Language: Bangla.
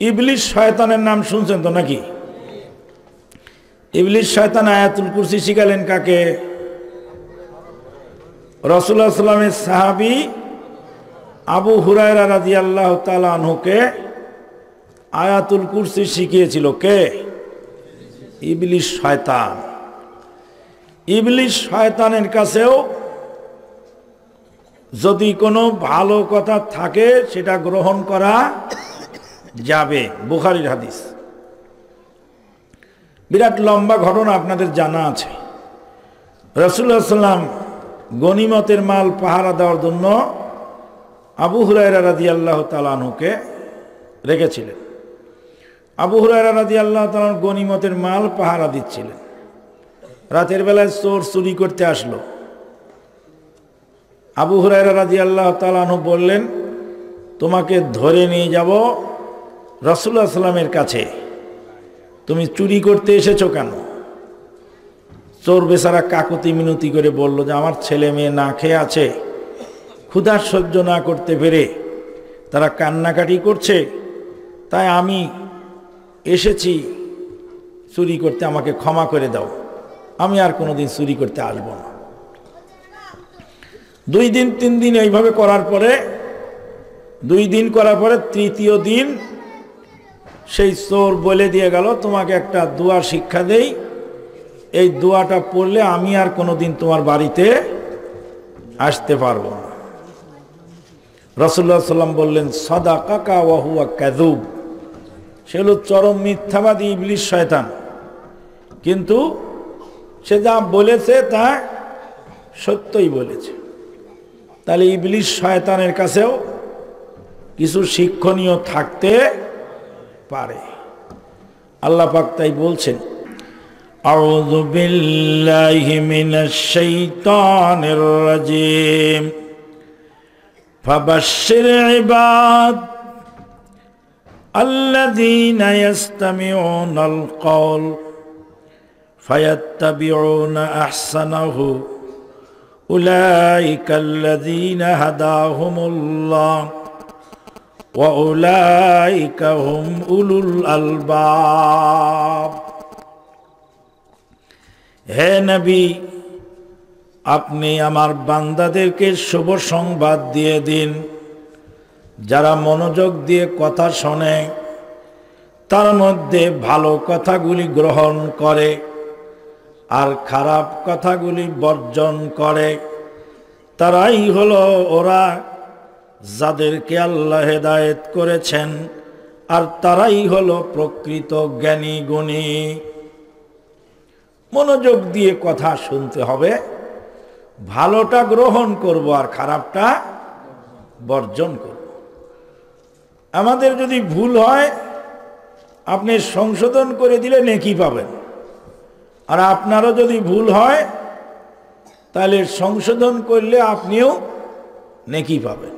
ইবলিশ শয়তানের নাম শুনছেন তো নাকি? ইবলিশ শয়তান আয়াতুল কুরসি শিখালেন কাকে? রসুল্লাহ সাল্লামের সাহাবি আবু হুরায়রা রাজি আল্লাহ তালুকে আয়াতুল কুরসি শিখিয়েছিল কে? ইবলিশ শয়তান। ইবলিশ শয়তানের কাছেও যদি কোনো ভালো কথা থাকে, সেটা গ্রহণ করা যাবে, বুখারির হাদিস। বিরাট লম্বা ঘটনা আপনাদের জানা আছে। রসুল্লাহ সাল্লাম গনিমতের মাল পাহারা দেওয়ার জন্য আবু হুরায়রা রাজি আল্লাহ তালানুকে রেখেছিলেন। আবু হুরায়রা রাজি আল্লাহ তালান গনিমতের মাল পাহারা দিচ্ছিলেন। রাতের বেলায় চোর চুরি করতে আসলো। আবু হুরায়রা রাজি আল্লাহ তালানু বললেন, তোমাকে ধরে নিয়ে যাব রসুল্লাহ সাল্লামের কাছে, তুমি চুরি করতে এসেছ কেন? চোর বেচারা কাকুতি মিনতি করে বলল যে, আমার ছেলে মেয়ে না খেয়ে আছে ক্ষুধার সহ্য না করতে পেরে তারা কান্নাকাটি করছে, তাই আমি এসেছি, চুরি করতে আমাকে ক্ষমা করে দাও, আমি আর কোনোদিন চুরি করতে আসব না। দুই দিন, তিন দিন এইভাবে করার পরে, দুই দিন করার পরে তৃতীয় দিন সেই চোর বলে দিয়ে গেল, তোমাকে একটা দোয়া শিক্ষা দেই। এই দোয়াটা পড়লে আমি আর কোনোদিন তোমার বাড়িতে আসতে পারব না। রসুল্লাহ সাল্লাম বললেন সদা কাকা ওয়াহুয়া ক্যাদুব সে হলো চরম মিথ্যাবাদী ইবলিশ শয়তান। কিন্তু সে যা বলেছে তা সত্যই বলেছে। তাহলে ইবলিশ শয়তানের কাছেও কিছু শিক্ষণীয় থাকতে পারে আল্লাহ পাক তাই বলছেন أعوذ بالله من الشيطان الرجيم فبشر عباد الذين يستمعون القول فيتبعون أحسنه أولئك الذين هداهم الله وأولئك هم أولو الألباب হে নবী আপনি আমার বান্দাদেরকে শুভ সংবাদ দিয়ে দিন যারা মনোযোগ দিয়ে কথা শোনে তার মধ্যে ভালো কথাগুলি গ্রহণ করে আর খারাপ কথাগুলি বর্জন করে তারাই হলো ওরা যাদেরকে আল্লাহ হেদায়েত করেছেন, আর তারাই হলো প্রকৃত জ্ঞানী গুণী। মনোযোগ দিয়ে কথা শুনতে হবে, ভালোটা গ্রহণ করব আর খারাপটা বর্জন করব। আমাদের যদি ভুল হয়, আপনি সংশোধন করে দিলে নেকি পাবেন। আর আপনারও যদি ভুল হয়, তাহলে সংশোধন করলে আপনিও নেকি পাবেন।